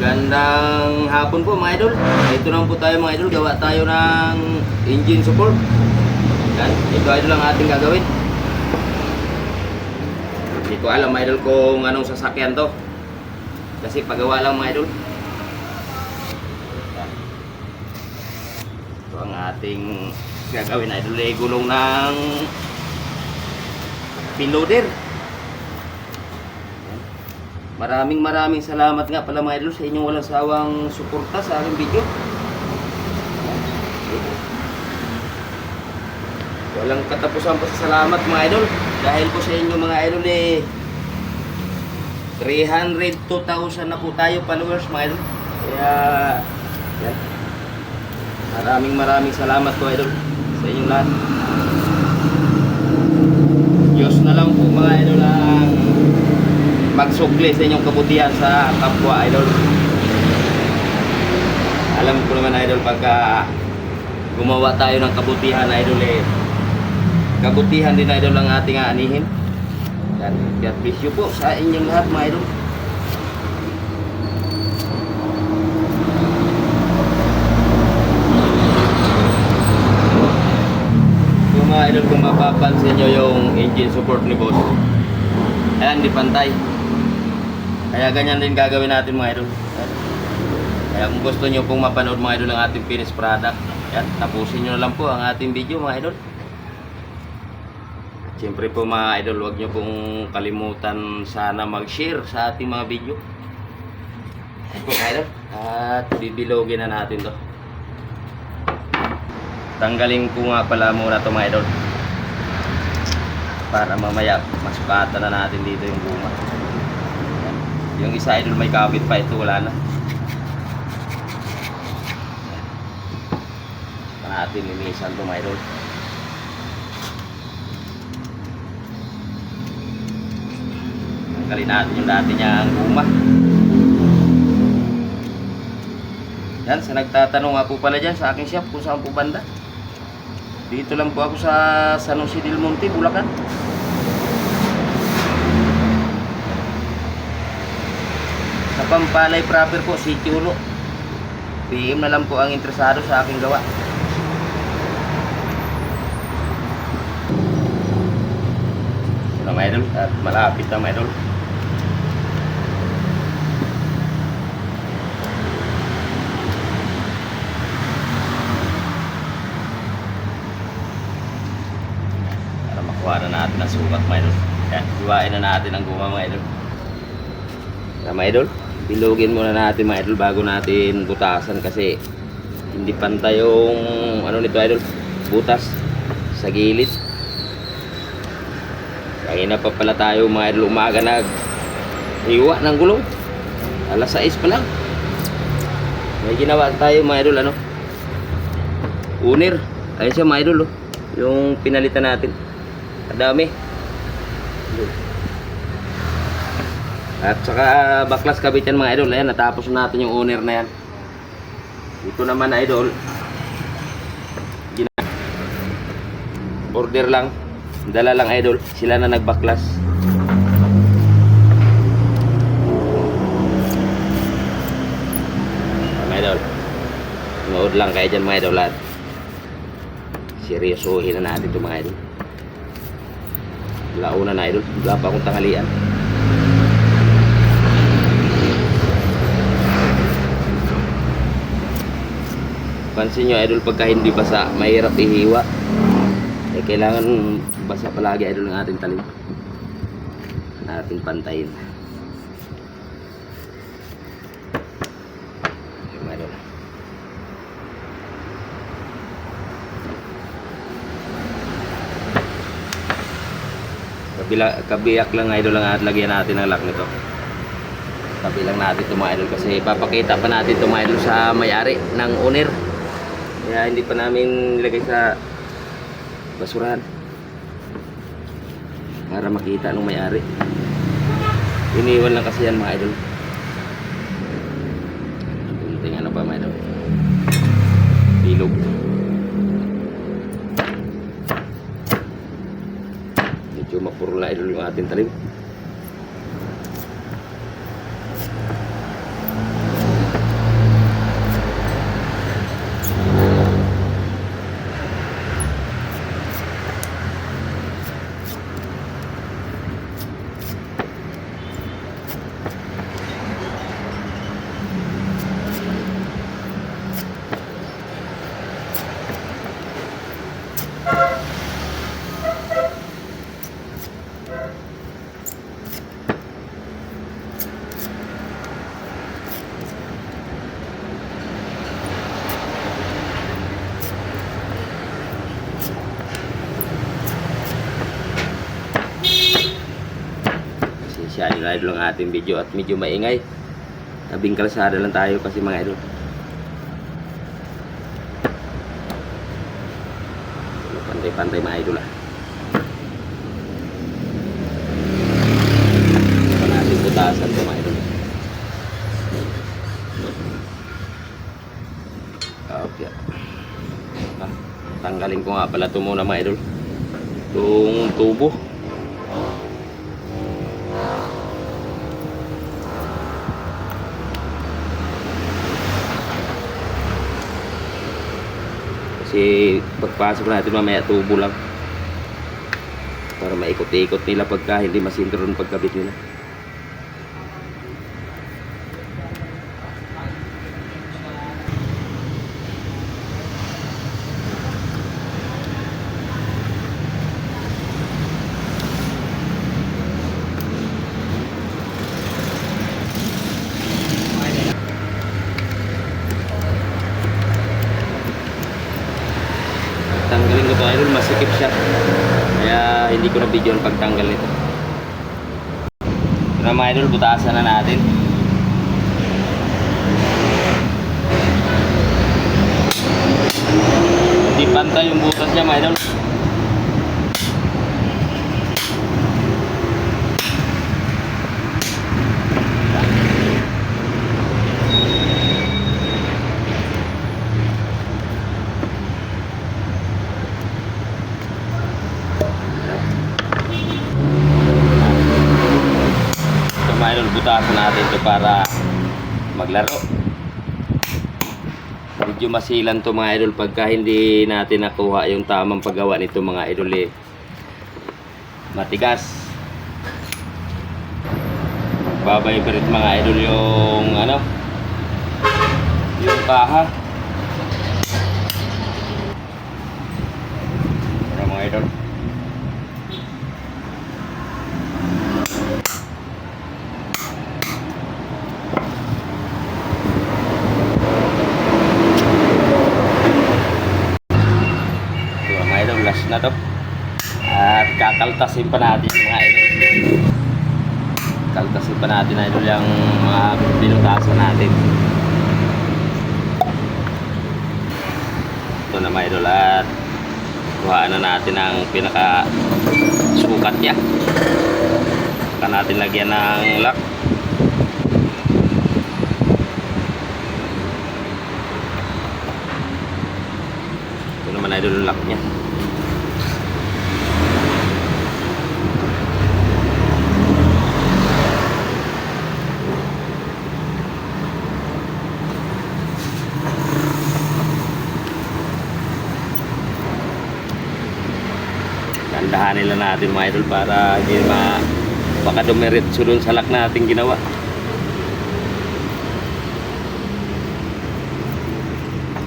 Magandang hapon po mga idol. Ito naman po tayo mga idol. Gawa tayo ng engine support. Yan. Ito idol ang ating gagawin. Hindi ko alam mga idol kung anong sasakyan to. Kasi pagawa lang mga idol. Ito ang ating gagawin idol. Eh, gulong ng pinloader. Maraming maraming salamat nga pala mga idol sa inyong walang sawang suporta sa aking video. Walang katapusan pa sa salamat mga idol. Dahil po sa inyo mga idol eh 302,000 na po tayo followers mga idol. Kaya yan. Maraming maraming salamat po idol sa inyong lahat. Diyos na lang po mga idol ang magsukli sa inyong kabutihan sa kapwa idol. Alam ko naman idol pagka gumawa tayo ng kabutihan idol eh kabutihan din idol ang ating aanihin. Yan, God bless you po sa inyong lahat mga idol. Mga idol kung mapapansin nyo yung engine support ni boss ayan di pantay kaya ganyan din gagawin natin mga idol. Kaya kung gusto nyo pong mapanood mga idol ang ating finished product yan, tapusin nyo lang po ang ating video mga idol. At syempre po mga idol huwag nyo pong kalimutan sana mag-share sa ating mga video. Yan po mga idol. At bibilogin na natin to. Tanggalin ko nga pala muna to mga idol. Para mamaya masukatan na natin dito yung bunga. Yung isa idol may kabit pa. Ito wala na. Natin linisan to mga idol tanggalin natin yung dati niyang guma. Yan sa nagtatanong nga po pala dyan sa aking shop kung saan po banda. Dito lang po ako sa San Jose del Monte, Bulacan. Pampalay proper po, City Ulo. PM na lang po ang interesado sa aking gawa. Ito mga idol, at malapit na mga idol. para makuha na natin ang sukat mga idol. Yan, na natin ang guma mga idol. Yan mga idol, bilugin muna natin mga idol bago natin butasan kasi hindi pantay yung ano nito idol, butas sa gilid. Kanina pa pala tayo mga idol umaga nag hiwa ng gulong. Alas 6 pa lang. May ginawa tayo mga idol ano. Unir. Ayun siya mga idol oh. Yung pinalitan natin. Kadami. At saka baklas kabit yan mga idol. Ayan, natapos na natin yung owner na yan. Dito naman idol. Order lang. Dala lang idol. Sila na nagbaklas. Mga idol. Nood lang kayo dyan mga idol lahat. Seryosohin na natin ito mga idol. Launa na idol. Wala pa akong tanghalian. Pansin nyo idol pagka hindi basa, mahirap ihiwa. Eh, kailangan basa palagi idol ng ating talim. Natin pantayin. Kabila, kabiyak lang idol lang at lagyan natin ng lock nito. Kabilang natin ito mga idol kasi papakita pa natin ito mga idol sa may-ari ng owner. Kaya hindi pa namin nilagay sa basurahan. Para makita ng may-ari. Iniwan lang kasi yan mga idol. Kunting ano pa mga idol. Bilog. Medyo mapuro na idol yung ating talim. Idol ang ating video at medyo maingay. Tabing kalsada lang tayo kasi mga idol. Pantay-pantay mga idol ah. Ito natin butasan ito mga idol. Okay. Ah, tanggalin ko nga pala ito muna mga idol. Itong tubo. Kasi pagpasok natin mamaya tubo lang. Para maikot-ikot nila pagka hindi masintron pagkabit nila. Tanggalin ko to idol, masikip siya. Kaya hindi ko na video ang pagtanggal nito. Ito na mga idol, butasan na natin. Hindi pantay yung butas niya mga idol. Ito mga idol, butasan natin ito para maglaro. Medyo masilan to mga idol pagka hindi natin nakuha yung tamang paggawa nito mga idol eh. Matigas. Babayperit mga idol yung ano yung kaha. Para mga idol. Last na to. At kakaltasin pa natin mga idol. Kaltasin pa natin idol yung mga binutasan natin. Ito na mga idol at kuhaan na natin ang pinaka sukat niya. Saka natin lagyan ng lock. Ito naman idol yung lock niya. Gandahan nila natin mga idol para hindi ma baka dumiretso dun sa lock natin ginawa.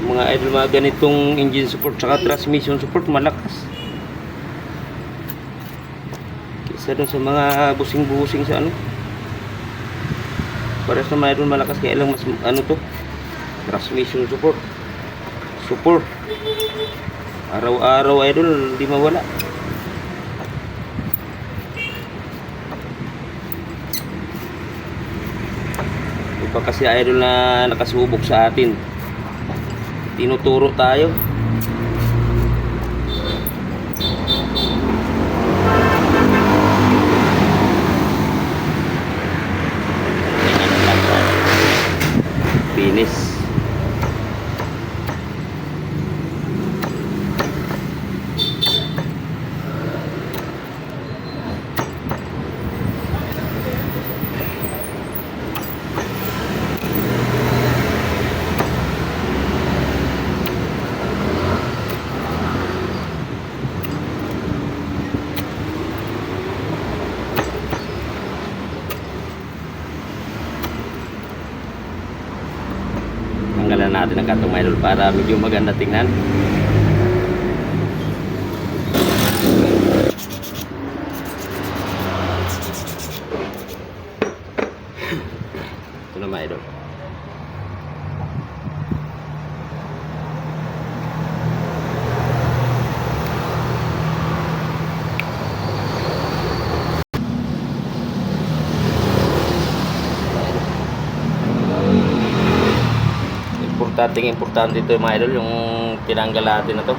Yung mga idol mga ganitong engine support saka transmission support malakas. Kisa dun sa mga busing-busing sa ano. Para sa mga idol malakas kaya lang mas ano to transmission support. Support. Araw-araw idol di mawala. Iba kasi idol na nakasubok sa atin. Tinuturo tayo. Natin ang katong idol para medyo maganda tingnan. Ito na mga idol. Importante importante ito mga idol, yung tinanggal natin na to.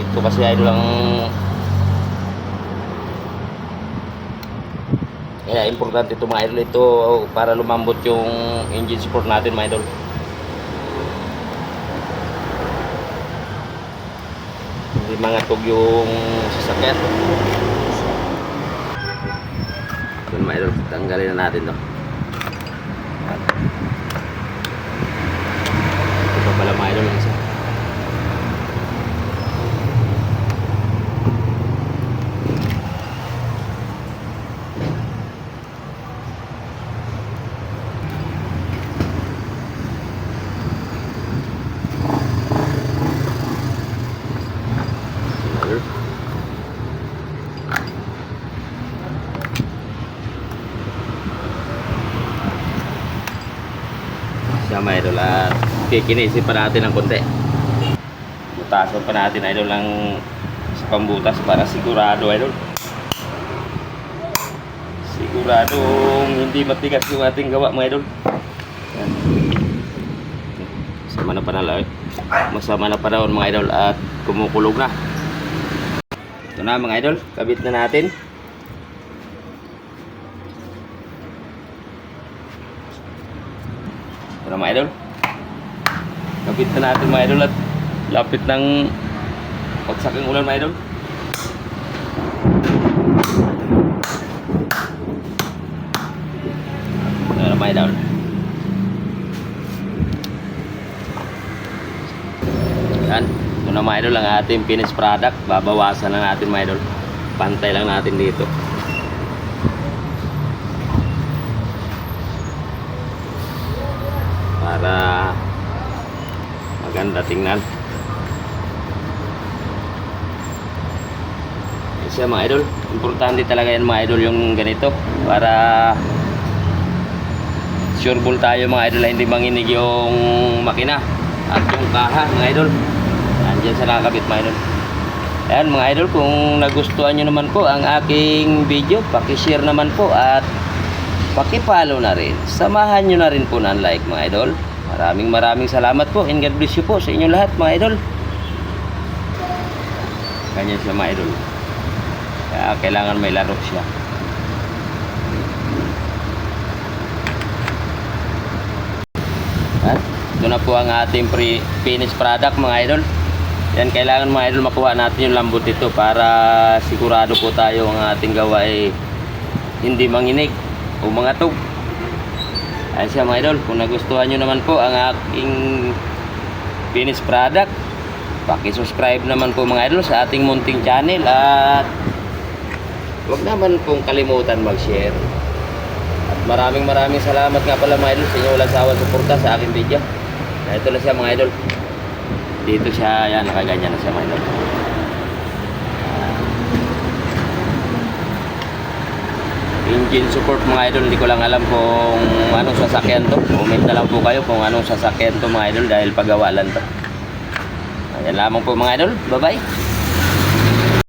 Ito kasi idol ang kaya importante ito mga idol ito para lumambot yung engine support natin mga idol. Hindi mangatog yung sasakyan. Ito mga idol, tanggalin na natin to. Ito pa pala mga idol yung isa. Idol. Siya mga idol at kikinisin pa natin ng konti. Butasan pa natin idol ng sa pambutas para sigurado idol. Siguradong hindi matigas yung ating gawa mga idol. Yan. Masama na panahon. Masama na panahon mga idol at kumukulog na. Ito na mga idol, kabit na natin. Ito na mga idol. Kabit na natin mga idol at lapit ng pagsak ng ulan mga idol. Ito na mga idol. Yan. Ito na mga idol ang ating finished product. Babawasan lang natin mga idol. Pantay lang natin dito. Para maganda tingnan. Yan mga idol. Importante talaga yan mga idol yung ganito. Para sure ball tayo mga idol na hindi manginig yung makina at yung kaha mga idol. Nandiyan sa nakakabit mga idol. Ayan mga idol, kung nagustuhan nyo naman po ang aking video, pakishare naman po at pakipollow na rin. Samahan nyo na rin po ng like mga idol. Maraming maraming salamat po and God bless you po sa inyo lahat mga idol. Ganyan siya mga idol. Kaya kailangan may laro siya. At ito na po ang ating pre finished product mga idol. Yan kailangan mga idol makuha natin yung lambot ito para sigurado po tayo ang ating gawa ay hindi manginig o mangatog. Ayun siya mga idol, kung nagustuhan nyo naman po ang aking finished product, paki-subscribe naman po mga idol sa ating munting channel at huwag naman pong kalimutan mag-share. At maraming maraming salamat nga pala mga idol sa inyong walang sawang suporta sa aking video. Ito na siya mga idol. Dito siya, yan, nakaganyan na siya mga idol. Engine support mga idol, hindi ko lang alam kung anong sasakyan to. Comment na lang po kayo kung anong sasakyan to mga idol dahil pagawa lang to. Ayan lamang po mga idol. Bye-bye.